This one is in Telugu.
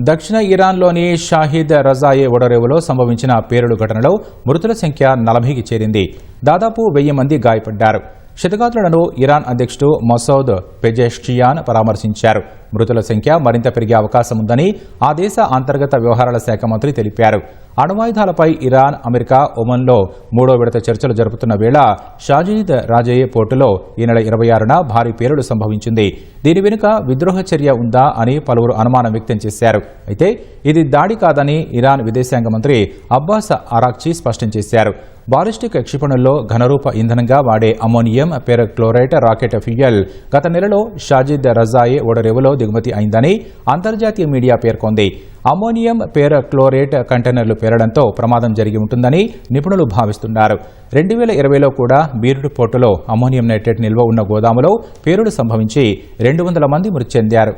దక్షిణ ఇరాన్లోని షాహిద్ రజాయే ఒడరేవులో సంభవించిన పేలుడు ఘటనలో మృతుల సంఖ్య నలభైకి చేరింది. దాదాపు వెయ్యి మంది గాయపడ్డారు. క్షతగాత్రులను ఇరాన్ అధ్యక్షుడు మసౌద్ పెజెష్కియాన్ పరామర్శించారు. మృతుల సంఖ్య మరింత పెరిగే అవకాశం ఉందని ఆ దేశ అంతర్గత వ్యవహారాల శాఖ మంత్రి తెలిపారు. అణ్వాయుధాలపై ఇరాన్ అమెరికా ఒమన్లో మూడో విడత చర్చలు జరుపుతున్న వేళ షాజీద్ రాజయ్య పోర్టులో ఈ నెల ఇరవై ఆరున భారీ పేలుడు సంభవించింది. దీని వెనుక విద్రోహ చర్య ఉందా అని పలువురు అనుమానం వ్యక్తం చేశారు. అయితే ఇది దాడి కాదని ఇరాన్ విదేశాంగ మంత్రి అబ్బాస్ అరాక్చీ స్పష్టం చేశారు. బాలిస్టిక్ క్షిపణుల్లో ఘనరూప ఇంధనంగా వాడే అమోనియం పెరక్లోరైట్ రాకెట్ ఫ్యూయల్ గత నెలలో షాజిద్ రజాయే ఓడరేవులో దిగుమతి అయిందని అంతర్జాతీయ మీడియా పేర్కొంది. అమోనియం పేరక్లోరేట్ కంటైనర్లు పేరడంతో ప్రమాదం జరిగి ఉంటుందని నిపుణులు భావిస్తున్నారు. రెండు వేల ఇరవైలో కూడా బీరుడు పోర్టులో అమోనియం నైట్రేట్ నిల్వ ఉన్న గోదాములో పేరుడు సంభవించి రెండు వందల మంది మృతి చెందారు.